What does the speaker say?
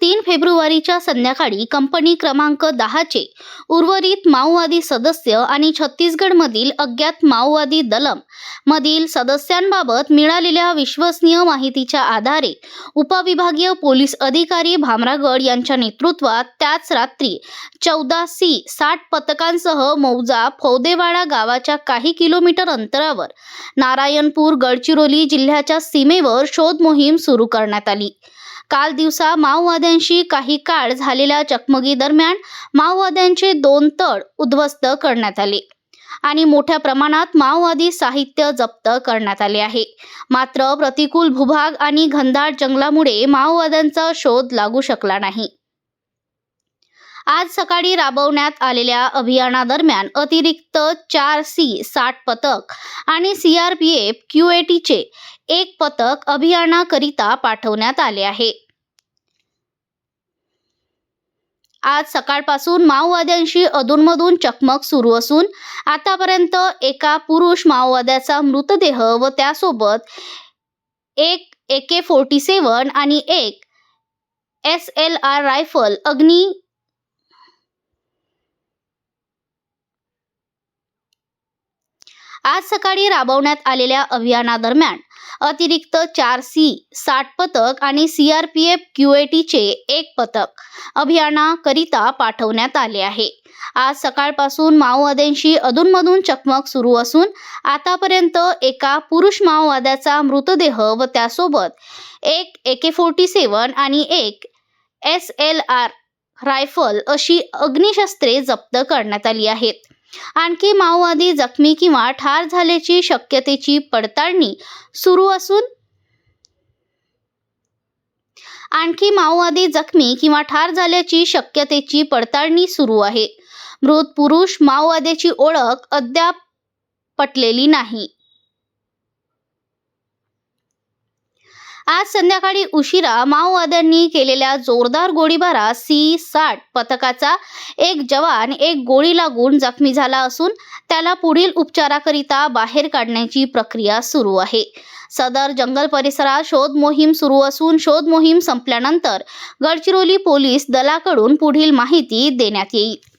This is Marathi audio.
तीन फेब्रुवारीच्या संध्याकाळी कंपनी क्रमांक दहाचे उर्वरित माओवादी सदस्य आणि छत्तीसगडमधील अज्ञात माओवादी दलम मधील सदस्यांबाबत मिळालेल्या विश्वसनीय माहितीच्या आधारे उपविभागीय पोलीस अधिकारी भामरागड यांच्या नेतृत्वात त्याच रात्री चौदा सी साठ पथकांसह मौजा फौदेवाडा गावाच्या काही किलोमीटर अंतरावर नारायणपूर गडचिरोली जिल्ह्याच्या सीमेवर शोध मोहीम सुरू करण्यात आली. काल दिवसा माओवाद्यांशी काही काळ झालेल्या चकमकी दरम्यान माओवाद्यांचे दोन तळ उद्ध्वस्त करण्यात आले आणि मोठ्या प्रमाणात माओवादी साहित्य जप्त करण्यात आले आहे. मात्र प्रतिकूल भूभाग आणि घनदाट जंगलामुळे माओवाद्यांचा शोध लागू शकला नाही. आज सकाळी राबवण्यात आलेल्या अभियानादरम्यान अतिरिक्त चार सी साठ पथक आणि सीआरपीएफ क्यूएटीचे एक पथक अभियानाकरिता पाठवण्यात आले आहे. आज सकाळपासून माओवाद्यांशी अधूनमधून चकमक सुरू असून आतापर्यंत एका पुरुष माओवाद्याचा मृतदेह व त्यासोबत एक ए के फोर्टी सेवन आणि एक एस एल आर रायफल अग्नी आज सकाळी राबवण्यात आलेल्या अभियानादरम्यान अतिरिक्त चार सी साठ पथक आणि सी आर पी एफ क्यूएटीचे एक पथक अभियानाकरिता पाठवण्यात आले आहे. आज सकाळपासून माओवाद्यांशी अधूनमधून चकमक सुरू असून आतापर्यंत एका पुरुष माओवाद्याचा मृतदेह व त्यासोबत एक ए के फोर्टी सेवन आणि एक एस एल आर रायफल अशी अग्निशस्त्रे जप्त करण्यात आली आहेत. आणखी माओवादी जखमी किंवा ठार झाल्याची शक्यतेची पडताळणी सुरू असून आणखी माओवादी जखमी किंवा ठार झाल्याची शक्यतेची पडताळणी सुरू आहे. मृत पुरुष माओवाद्याची ओळख अद्याप पटलेली नाही. आज संध्याकाळी उशिरा माओवाद्यांनी केलेल्या जोरदार गोळीबारात सी साठ पथकाचा एक जवान एक गोळी लागून जखमी झाला असून त्याला पुढील उपचाराकरिता बाहेर काढण्याची प्रक्रिया सुरू आहे. सदर जंगल परिसरात शोध मोहीम सुरू असून शोध मोहीम संपल्यानंतर गडचिरोली पोलीस दलाकडून पुढील माहिती देण्यात येईल.